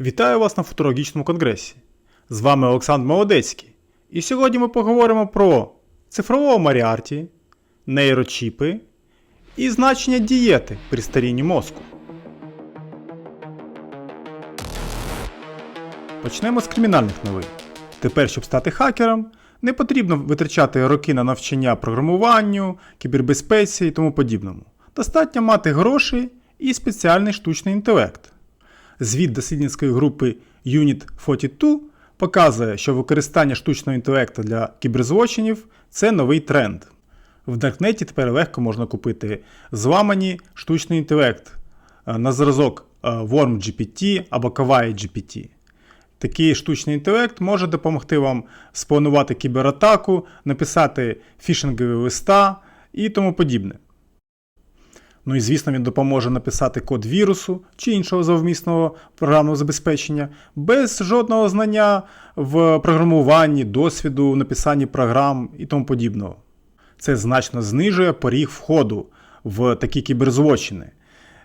Вітаю вас на футурологічному конгресі. З вами Олександр Молодецький. І сьогодні ми поговоримо про цифрового Маріарті, нейрочіпи і значення дієти при старінні мозку. Почнемо з кримінальних новин. Тепер, щоб стати хакером, не потрібно витрачати роки на навчання програмуванню, кібербезпеці і тому подібному. Достатньо мати гроші і спеціальний штучний інтелект. Звіт дослідницької групи Unit 42 показує, що використання штучного інтелекту для кіберзлочинів це новий тренд. В Даркнеті тепер легко можна купити зламані штучний інтелект е, на зразок е, WormGPT або Kawaii GPT. Такий штучний інтелект може допомогти вам спланувати кібератаку, написати фішингові листа і тому подібне. Ну і звісно, він допоможе написати код вірусу чи іншого завмісного програмного забезпечення без жодного знання в програмуванні, досвіду, написанні програм і тому подібного. Це значно знижує поріг входу в такі кіберзлочини.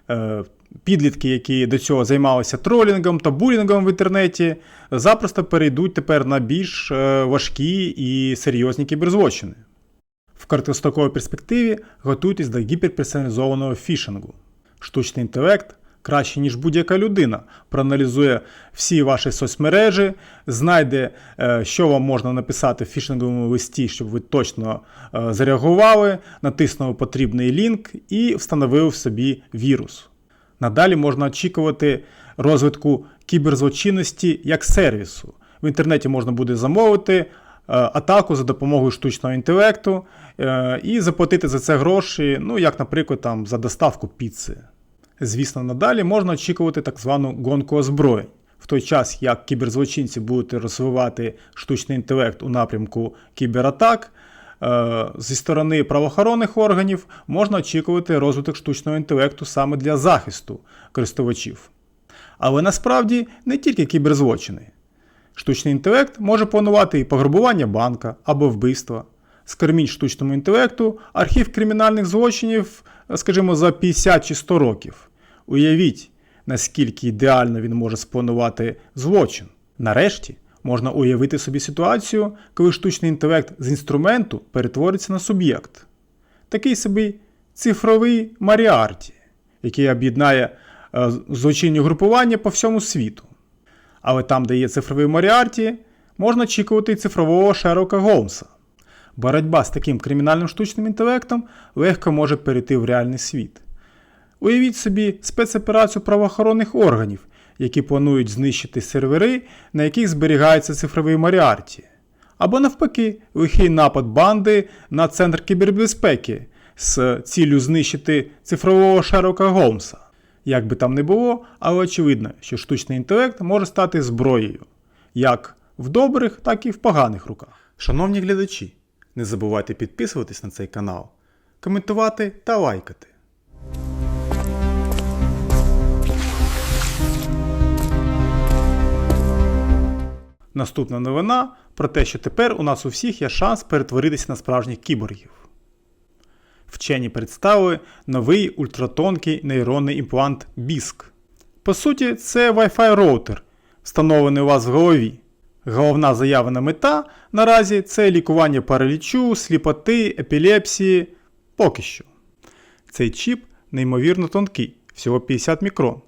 Е, Підлітки, які до цього займалися тролінгом та булінгом в інтернеті, запросто перейдуть тепер на більш е, важкі і серйозні кіберзлочини. В короткостроковій перспективі готуйтесь до гіперперсоналізованого фішингу. Штучний інтелект краще, ніж будь-яка людина, проаналізує всі ваші соцмережі, знайде, е, що вам можна написати в фішинговому листі, щоб ви точно е, зареагували, натиснули потрібний лінк і встановили в собі вірус. Надалі можна очікувати розвитку кіберзлочинності як сервісу. В інтернеті можна буде замовити атаку за допомогою штучного інтелекту е, і заплатити за це гроші, ну як, наприклад, там, за доставку піци. Звісно, надалі можна очікувати так звану гонку озброєнь. В той час, як кіберзлочинці будуть розвивати штучний інтелект у напрямку кібератак, е, зі сторони правоохоронних органів можна очікувати розвиток штучного інтелекту саме для захисту користувачів. Але насправді не тільки кіберзлочини. Штучний інтелект може планувати і пограбування банка або вбивства. Скорміть штучному інтелекту архів кримінальних злочинів, скажімо, за 50 чи 100 років. Уявіть, наскільки ідеально він може спланувати злочин. Нарешті можна уявити собі ситуацію, коли штучний інтелект з інструменту перетвориться на суб'єкт. Такий собі цифровий Маріарті, який об'єднає е, злочинні групування по всьому світу. Але там, де є цифровий Моріарті, можна очікувати і цифрового Шерлока Голмса. Боротьба з таким кримінальним штучним інтелектом легко може перейти в реальний світ. Уявіть собі спецоперацію правоохоронних органів, які планують знищити сервери, на яких зберігається цифровий Моріарті. Або навпаки, лихий напад банди на центр кібербезпеки з ціллю знищити цифрового Шерлока Голмса. Як би там не було, але очевидно, що штучний інтелект може стати зброєю, як в добрих, так і в поганих руках. Шановні глядачі, не забувайте підписуватись на цей канал, коментувати та лайкати. Наступна новина про те, що тепер у нас у всіх є шанс перетворитися на справжніх кіборгів. Вчені представили новий ультратонкий нейронний імплант BISC. По суті, це Wi-Fi роутер, встановлений у вас в голові. Головна заявлена мета наразі це лікування паралічу, сліпоти, епілепсії. Поки що. Цей чіп неймовірно тонкий, всього 50 мікрон,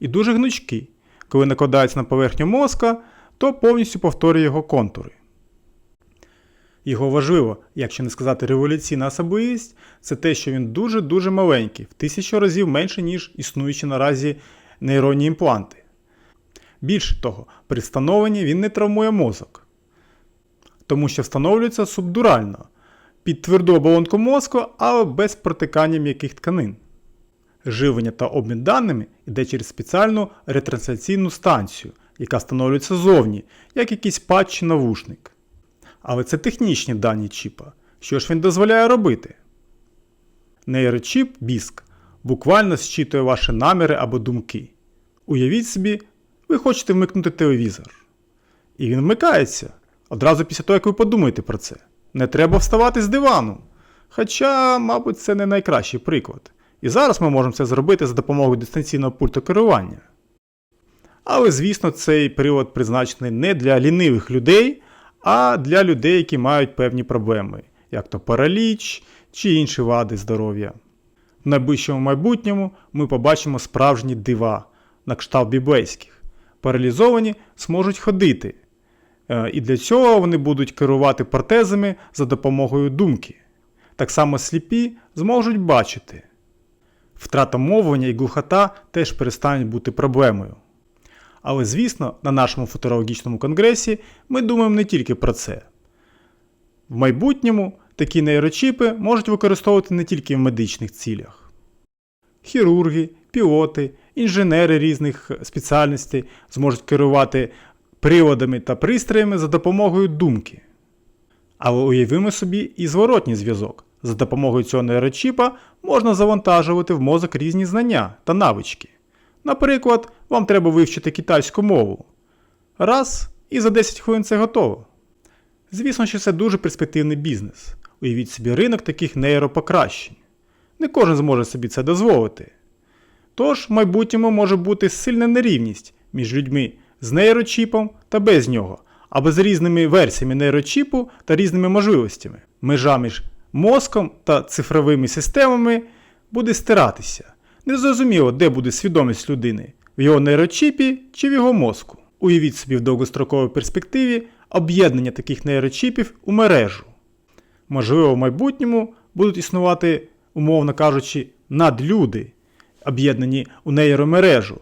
і дуже гнучкий. Коли накладається на поверхню мозка, то повністю повторює його контури. Його важливо, якщо не сказати революційна особливість, це те, що він дуже-дуже маленький, в тисячу разів менше, ніж існуючі наразі нейронні імпланти. Більше того, при встановленні він не травмує мозок, тому що встановлюється субдурально під тверду оболонку мозку, але без протикання м'яких тканин. Живлення та обмін даними йде через спеціальну ретрансляційну станцію, яка встановлюється зовні, як якийсь патч чи навушник. Але це технічні дані чіпа. Що ж він дозволяє робити? Нейрочіп BISC буквально зчитує ваші наміри або думки. Уявіть собі, ви хочете вмикнути телевізор. І він вмикається одразу після того, як ви подумаєте про це. Не треба вставати з дивану. Хоча, мабуть, це не найкращий приклад. І зараз ми можемо це зробити за допомогою дистанційного пульту керування. Але, звісно, цей привод призначений не для лінивих людей, а для людей, які мають певні проблеми, як то параліч чи інші вади здоров'я. В найближчому майбутньому ми побачимо справжні дива на кшталт біблейських. Паралізовані зможуть ходити, Е, і для цього вони будуть керувати протезами за допомогою думки. Так само сліпі зможуть бачити. Втрата мовлення і глухота теж перестануть бути проблемою. Але, звісно, на нашому футурологічному конгресі ми думаємо не тільки про це. В майбутньому такі нейрочіпи можуть використовувати не тільки в медичних цілях. Хірурги, пілоти, інженери різних спеціальностей зможуть керувати приладами та пристроями за допомогою думки. Але уявимо собі і зворотній зв'язок. За допомогою цього нейрочіпа можна завантажувати в мозок різні знання та навички. Наприклад, вам треба вивчити китайську мову. Раз, і за 10 хвилин це готово. Звісно, що це дуже перспективний бізнес. Уявіть собі ринок таких нейропокращень. Не кожен зможе собі це дозволити. Тож, в майбутньому може бути сильна нерівність між людьми з нейрочіпом та без нього, або з різними версіями нейрочіпу та різними можливостями. Межа між мозком та цифровими системами буде стиратися. Незрозуміло, де буде свідомість людини в його нейрочіпі чи в його мозку. Уявіть собі в довгостроковій перспективі об'єднання таких нейрочіпів у мережу. Можливо, в майбутньому будуть існувати, умовно кажучи, надлюди, об'єднані у нейромережу.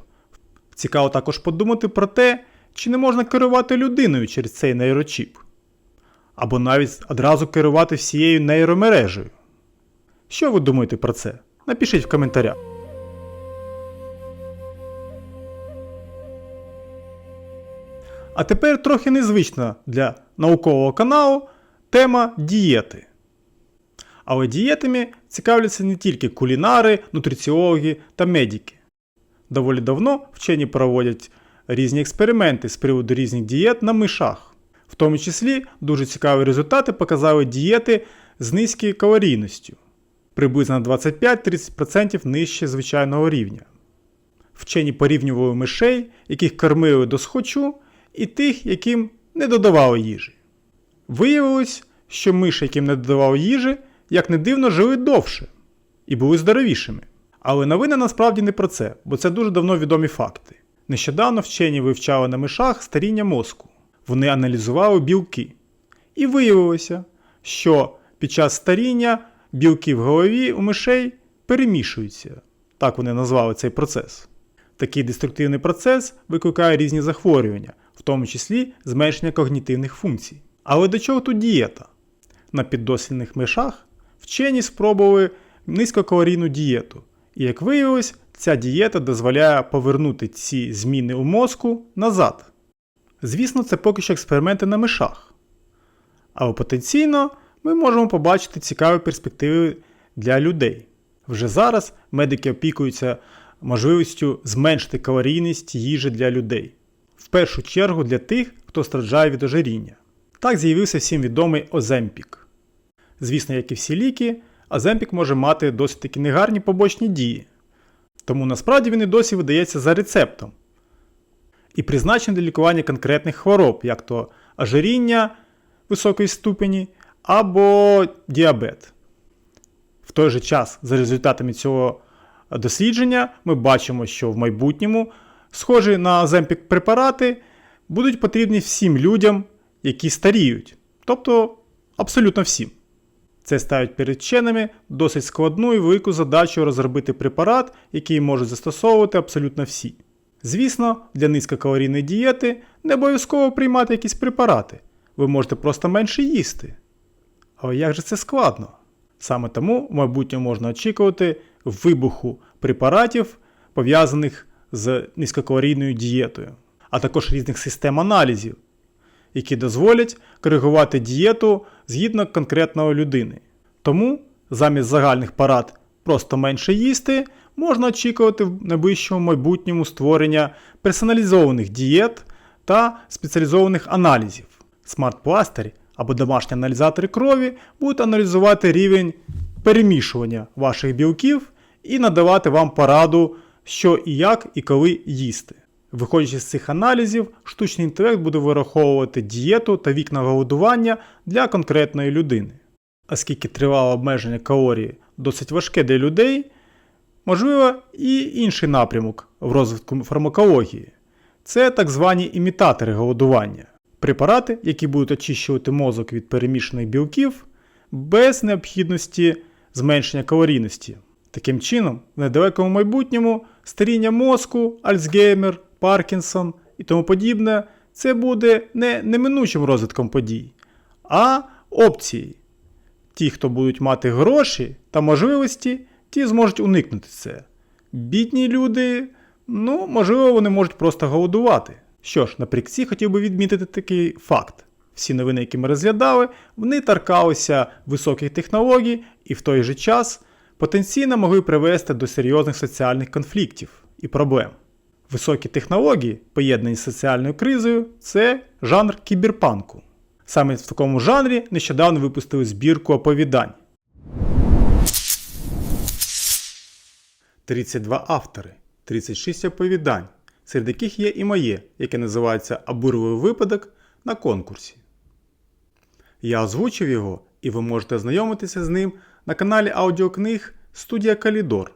Цікаво також подумати про те, чи не можна керувати людиною через цей нейрочіп. Або навіть одразу керувати всією нейромережею. Що ви думаєте про це? Напишіть в коментарях. А тепер трохи незвична для наукового каналу тема дієти. Але дієтами цікавляться не тільки кулінари, нутриціологи та медики. Доволі давно вчені проводять різні експерименти з приводу різних дієт на мишах. В тому числі дуже цікаві результати показали дієти з низькою калорійністю, приблизно 25-30% нижче звичайного рівня. Вчені порівнювали мишей, яких кормили до схочу, і тих, яким не додавали їжі. Виявилось, що миші, яким не додавали їжі, як не дивно, жили довше і були здоровішими. Але новина насправді не про це, бо це дуже давно відомі факти. Нещодавно вчені вивчали на мишах старіння мозку. Вони аналізували білки. І виявилося, що під час старіння білки в голові у мишей перемішуються. Так вони назвали цей процес. Такий деструктивний процес викликає різні захворювання, в тому числі зменшення когнітивних функцій. Але до чого тут дієта? На піддослідних мишах вчені спробували низькокалорійну дієту. І як виявилось, ця дієта дозволяє повернути ці зміни у мозку назад. Звісно, це поки що експерименти на мишах. Але потенційно ми можемо побачити цікаві перспективи для людей. Вже зараз медики опікуються можливістю зменшити калорійність їжі для людей. В першу чергу для тих, хто страждає від ожиріння. Так з'явився всім відомий Оземпік. Звісно, як і всі ліки, Оземпік може мати досить таки негарні побочні дії. Тому насправді він і досі видається за рецептом. І призначений для лікування конкретних хвороб, як то ожиріння високої ступені або діабет. В той же час, за результатами цього дослідження, ми бачимо, що в майбутньому схожі на Оземпік препарати будуть потрібні всім людям, які старіють. Тобто абсолютно всім. Це ставить перед вченими досить складну і велику задачу розробити препарат, який можуть застосовувати абсолютно всі. Звісно, для низькокалорійної дієти не обов'язково приймати якісь препарати, ви можете просто менше їсти. Але як же це складно? Саме тому в майбутньому можна очікувати вибуху препаратів, пов'язаних з низькокалорійною дієтою, а також різних систем аналізів, які дозволять коригувати дієту згідно конкретної людини. Тому замість загальних парад просто менше їсти, можна очікувати в найближчому майбутньому створення персоналізованих дієт та спеціалізованих аналізів. Смарт-пластері або домашні аналізатори крові будуть аналізувати рівень перемішування ваших білків і надавати вам пораду, що і як і коли їсти. Виходячи з цих аналізів, штучний інтелект буде вираховувати дієту та вік нагодування для конкретної людини. Оскільки тривале обмеження калорій досить важке для людей, можливо і інший напрямок в розвитку фармакології. Це так звані імітатори голодування. Препарати, які будуть очищувати мозок від перемішаних білків без необхідності зменшення калорійності. Таким чином, в недалекому майбутньому старіння мозку, Альцгеймер, Паркінсон і тому подібне це буде не неминучим розвитком подій, а опцією. Ті, хто будуть мати гроші та можливості, ті зможуть уникнути це. Бідні люди, ну, можливо, вони можуть просто голодувати. Що ж, наприкінці хотів би відмітити такий факт. Всі новини, які ми розглядали, вони торкалися високих технологій і в той же час потенційно могли привести до серйозних соціальних конфліктів і проблем. Високі технології, поєднані з соціальною кризою, це жанр кіберпанку. Саме в такому жанрі нещодавно випустили збірку оповідань. 32 автори, 36 оповідань, серед яких є і моє, яке називається Обурливий випадок на конкурсі. Я озвучив його, і ви можете ознайомитися з ним на каналі аудіокниг Студія Калідор.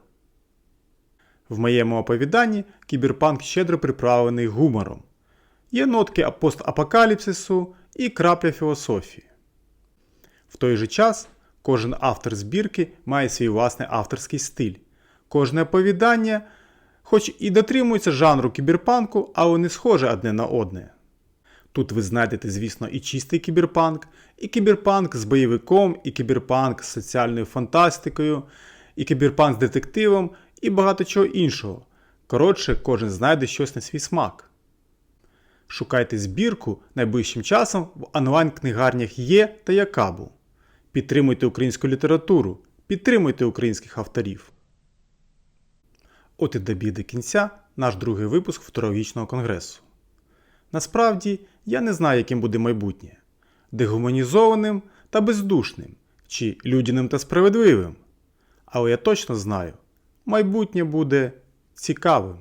В моєму оповіданні кіберпанк щедро приправлений гумором. Є нотки постапокаліпсису і крапля філософії. В той же час кожен автор збірки має свій власний авторський стиль. Кожне оповідання, хоч і дотримується жанру кіберпанку, але не схоже одне на одне. Тут ви знайдете, звісно, і чистий кіберпанк, і кіберпанк з бойовиком, і кіберпанк з соціальною фантастикою, і кіберпанк з детективом, і багато чого іншого. Коротше, кожен знайде щось на свій смак. Шукайте збірку найближчим часом в онлайн-книгарнях Є та Якабу. Підтримуйте українську літературу, підтримуйте українських авторів. От і добіг до кінця наш другий випуск футурологічного конгресу. Насправді, я не знаю, яким буде майбутнє дегуманізованим та бездушним, чи людяним та справедливим. Але я точно знаю, майбутнє буде цікавим.